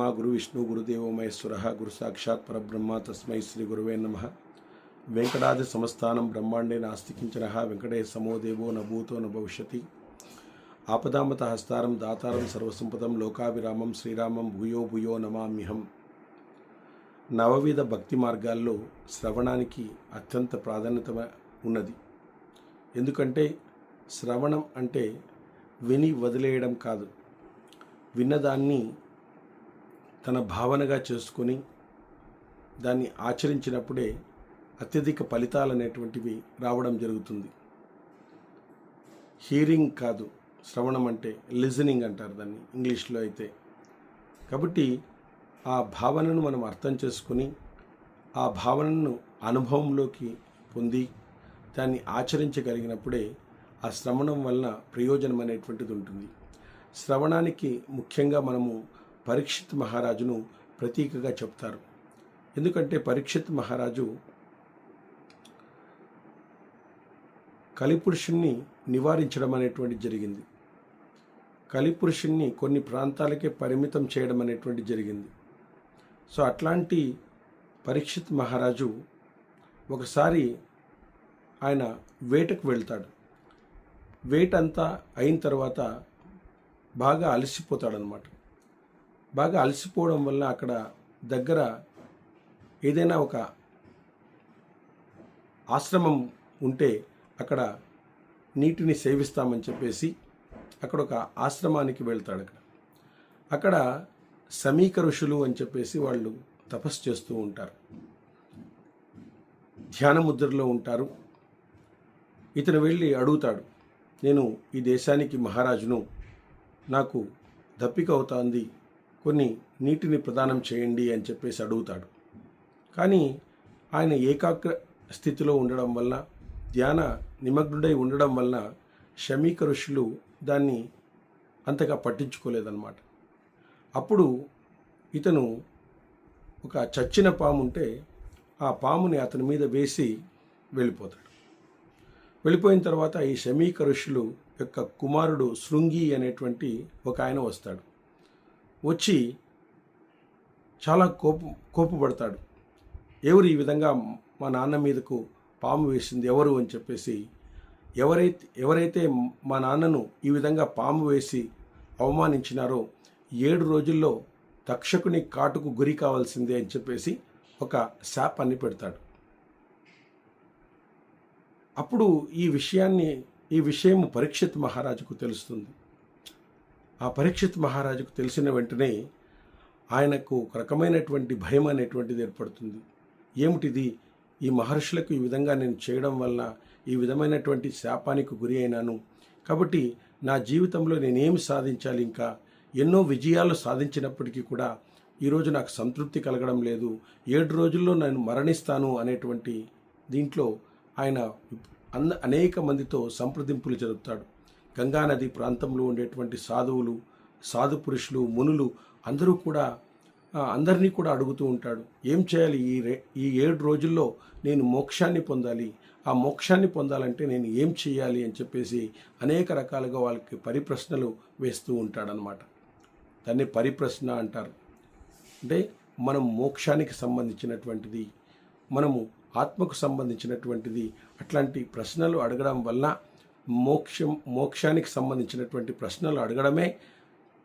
గురుబ్రహ్మ గురు విష్ణు గురుదేవో మహేశ్వర. గురు సాక్షాత్ పరబ్రహ్మ తస్మై శ్రీ గురువే నమ. వెంకటాది సంస్థానం బ్రహ్మాండే నాస్తికించిన వెంకటే సమో దేవో నభూతో న భవిష్యతి. ఆపదామత హస్తారం దాతారం సర్వసంపదం లోకాభిరామం శ్రీరామం భూయో భూయో నమామ్యహం. నవవిధ భక్తి మార్గాల్లో శ్రవణానికి అత్యంత ప్రాధాన్యత ఉన్నది. ఎందుకంటే శ్రవణం అంటే విని వదిలేయడం కాదు. విన్నదాన్ని తన భావనగా చేసుకొని దాన్ని ఆచరించినప్పుడే అత్యధిక ఫలితాలు అనేటువంటివి రావడం జరుగుతుంది. హీరింగ్ కాదు శ్రవణం అంటే లిజనింగ్ అంటారు దాన్ని ఇంగ్లీష్లో అయితే. కాబట్టి ఆ భావనను మనం అర్థం చేసుకొని ఆ భావనను అనుభవంలోకి పొంది దాన్ని ఆచరించగలిగినప్పుడే ఆ శ్రవణం వలన ప్రయోజనం అనేటువంటిది ఉంటుంది. శ్రవణానికి ముఖ్యంగా మనము పరీక్షిత్ మహారాజును ప్రతీకగా చెప్తారు. ఎందుకంటే పరీక్షిత్ మహారాజు కలిపురుషుణ్ణి నివారించడం అనేటువంటి జరిగింది. కలిపురుషుణ్ణి కొన్ని ప్రాంతాలకే పరిమితం చేయడం అనేటువంటి జరిగింది. సో అట్లాంటి పరీక్షిత్ మహారాజు ఒకసారి ఆయన వేటకు వెళ్తాడు. వేటంతా అయిన తర్వాత బాగా అలసిపోతాడనమాట బాగా అలసిపోవడం వల్ల అక్కడ దగ్గర ఏదైనా ఒక ఆశ్రమం ఉంటే అక్కడ నీటిని సేవిస్తామని చెప్పేసి అక్కడ ఒక ఆశ్రమానికి వెళ్తాడు అక్కడ. అక్కడ సమీక ఋషులు అని చెప్పేసి వాళ్ళు తపస్సు చేస్తూ ఉంటారు. ధ్యాన ముద్రలో ఉంటారు. ఇతను వెళ్ళి అడుగుతాడు నేను ఈ దేశానికి మహారాజును నాకు దప్పిక అవుతుంది కొన్ని నీటిని ప్రదానం చేయండి అని చెప్పేసి అడుగుతాడు. కానీ ఆయన ఏకాగ్ర స్థితిలో ఉండడం వల్ల ధ్యాన నిమగ్నుడై ఉండడం వలన షమీక ఋషులు దాన్ని అంతగా పట్టించుకోలేదన్నమాట. అప్పుడు ఇతను ఒక చచ్చిన పాము ఉంటే ఆ పాముని అతని మీద వేసి వెళ్ళిపోతాడు. వెళ్ళిపోయిన తర్వాత ఈ షమీక ఋషులు యొక్క కుమారుడు శృంగి అనేటువంటి ఒక ఆయన వస్తాడు. వచ్చి చాలా కోపు కోపపడతాడు. ఎవరు ఈ విధంగా మా నాన్న మీదకు పాము వేసింది? ఎవరు అని చెప్పేసి ఎవరైతే ఎవరైతే మా నాన్నను ఈ విధంగా పాము వేసి అవమానించినారో ఏడు రోజుల్లో తక్షకుని కాటుకు గురి కావాల్సిందే అని చెప్పేసి ఒక శాపాన్ని పెడతాడు. అప్పుడు ఈ విషయాన్ని ఈ విషయం పరీక్షిత్ మహారాజుకు తెలుస్తుంది. ఆ పరీక్షిత్ మహారాజుకు తెలిసిన వెంటనే ఆయనకు ఒక రకమైనటువంటి భయం అనేటువంటిది ఏర్పడుతుంది. ఏమిటిది? ఈ మహర్షులకు ఈ విధంగా నేను చేయడం వల్ల ఈ విధమైనటువంటి శాపానికి గురి అయినాను. కాబట్టి నా జీవితంలో నేనేమి సాధించాలి ఇంకా? ఎన్నో విజయాలు సాధించినప్పటికీ కూడా ఈరోజు నాకు సంతృప్తి కలగడం లేదు. ఏడు రోజుల్లో నేను మరణిస్తాను అనేటువంటి దీంట్లో ఆయన అన్న అనేక మందితో సంప్రదింపులు జరుపుతాడు. గంగానది ప్రాంతంలో ఉండేటువంటి సాధువులు సాధు పురుషులు మునులు అందరూ కూడా అందరినీ కూడా అడుగుతూ ఉంటాడు. ఏం చేయాలి? ఈ రే ఈ ఏడు రోజుల్లో నేను మోక్షాన్ని పొందాలి. ఆ మోక్షాన్ని పొందాలంటే నేను ఏం చేయాలి అని చెప్పేసి అనేక రకాలుగా వాళ్ళకి పరిప్రశ్నలు వేస్తూ ఉంటాడనమాట దాన్ని పరిప్రశ్న అంటారు. అంటే మనం మోక్షానికి సంబంధించినటువంటిది మనము ఆత్మకు సంబంధించినటువంటిది అట్లాంటి ప్రశ్నలు అడగడం వల్ల మోక్షం మోక్షానికి సంబంధించినటువంటి ప్రశ్నలు అడగడమే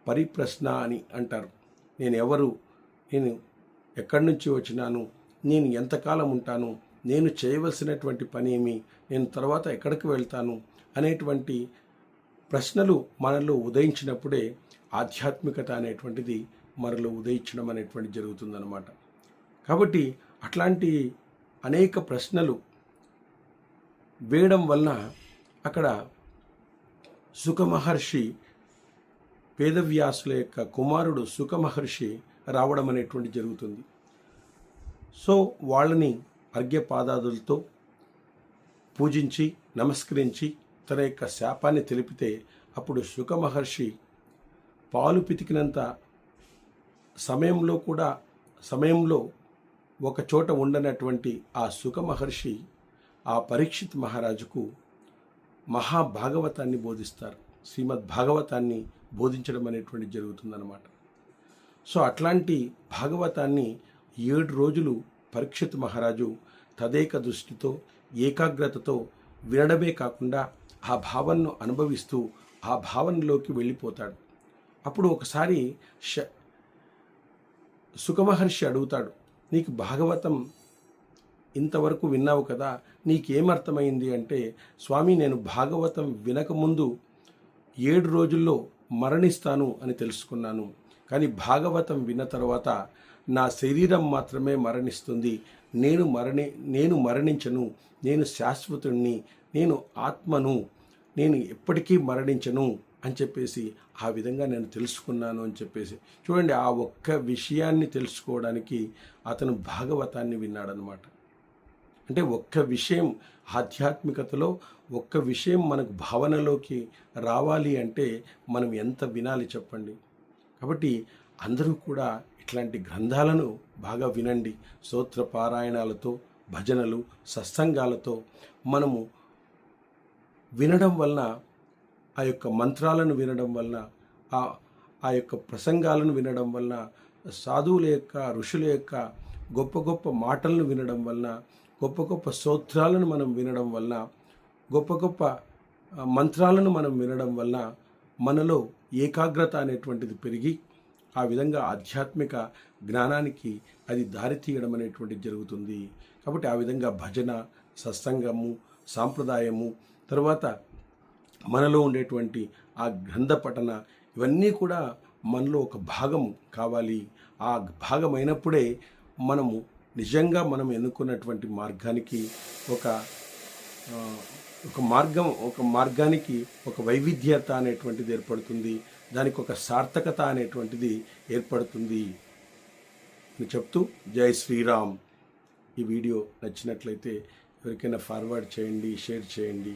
పరిప్రశ్న అని అంటారు. నేను ఎవరు నేను ఎక్కడి నుంచి వచ్చినాను? నేను ఎంతకాలం ఉంటాను? నేను చేయవలసినటువంటి పని ఏమి? నేను తర్వాత ఎక్కడికి వెళ్తాను? అనేటువంటి ప్రశ్నలు మనలో ఉదయించినప్పుడే ఆధ్యాత్మికత అనేటువంటిది మనలో ఉదయించడం అనేటువంటి జరుగుతుందన్నమాట. కాబట్టి అట్లాంటి అనేక ప్రశ్నలు వేయడం వలన అక్కడ సుఖమహర్షి వేదవ్యాసుల యొక్క కుమారుడు సుఖమహర్షి రావడం అనేటువంటి జరుగుతుంది. సో వాళ్ళని అర్ఘ్యపాదాదులతో పూజించి నమస్కరించి తన యొక్క శాపాన్ని తెలిపితే అప్పుడు సుఖమహర్షి పాలు పితికినంత సమయంలో కూడా సమయంలో ఒక చోట ఉండనటువంటి ఆ సుఖమహర్షి ఆ పరీక్షిత్ మహారాజుకు మహాభాగవతాన్ని బోధిస్తారు. శ్రీమద్ భాగవతాన్ని బోధించడం అనేటువంటి జరుగుతుందన్నమాట. సో అట్లాంటి భాగవతాన్ని ఏడు రోజులు పరీక్షిత్ మహారాజు తదేక దృష్టితో ఏకాగ్రతతో వినడమే కాకుండా ఆ భావనను అనుభవిస్తూ ఆ భావనలోకి వెళ్ళిపోతాడు. అప్పుడు ఒకసారి ష సుఖమహర్షి అడుగుతాడు నీకు భాగవతం ఇంతవరకు విన్నావు కదా నీకేమర్థమైంది అంటే స్వామి నేను భాగవతం వినకముందు ఏడు రోజుల్లో మరణిస్తాను అని తెలుసుకున్నాను. కానీ భాగవతం విన్న తర్వాత నా శరీరం మాత్రమే మరణిస్తుంది. నేను మరణి నేను మరణించను. నేను శాశ్వతుణ్ణి. నేను ఆత్మను. నేను ఎప్పటికీ మరణించను అని చెప్పేసి ఆ విధంగా నేను తెలుసుకున్నాను అని చెప్పేసి. చూడండి ఆ ఒక్క విషయాన్ని తెలుసుకోవడానికి అతను భాగవతాన్ని విన్నాడనమాట అంటే ఒక్క విషయం ఆధ్యాత్మికతలో ఒక్క విషయం మనకు భావనలోకి రావాలి అంటే మనం ఎంత వినాలి చెప్పండి. కాబట్టి అందరూ కూడా ఇట్లాంటి గ్రంథాలను బాగా వినండి. స్తోత్ర పారాయణాలతో భజనలు సత్సంగాలతో మనము వినడం వలన ఆ యొక్క మంత్రాలను వినడం వలన ఆ ఆ యొక్క ప్రసంగాలను వినడం వలన సాధువుల యొక్క ఋషుల యొక్క గొప్ప గొప్ప మాటలను వినడం వలన గొప్ప గొప్ప స్తోత్రాలను మనం వినడం వల్ల గొప్ప గొప్ప మంత్రాలను మనం వినడం వల్ల మనలో ఏకాగ్రత అనేటువంటిది పెరిగి ఆ విధంగా ఆధ్యాత్మిక జ్ఞానానికి అది దారి తీయడం అనేటువంటిది జరుగుతుంది. కాబట్టి ఆ విధంగా భజన సత్సంగము సాంప్రదాయము తర్వాత మనలో ఉండేటువంటి ఆ గ్రంథ పఠన ఇవన్నీ కూడా మనలో ఒక భాగం కావాలి. ఆ భాగమైనప్పుడే మనము నిజంగా మనం ఎన్నుకున్నటువంటి మార్గానికి ఒక ఒక మార్గం ఒక మార్గానికి ఒక వైవిధ్యత అనేటువంటిది ఏర్పడుతుంది. దానికి ఒక సార్థకత అనేటువంటిది ఏర్పడుతుంది అని చెప్తూ జై శ్రీరామ్. ఈ వీడియో నచ్చినట్లయితే ఎవరికైనా ఫార్వర్డ్ చేయండి షేర్ చేయండి.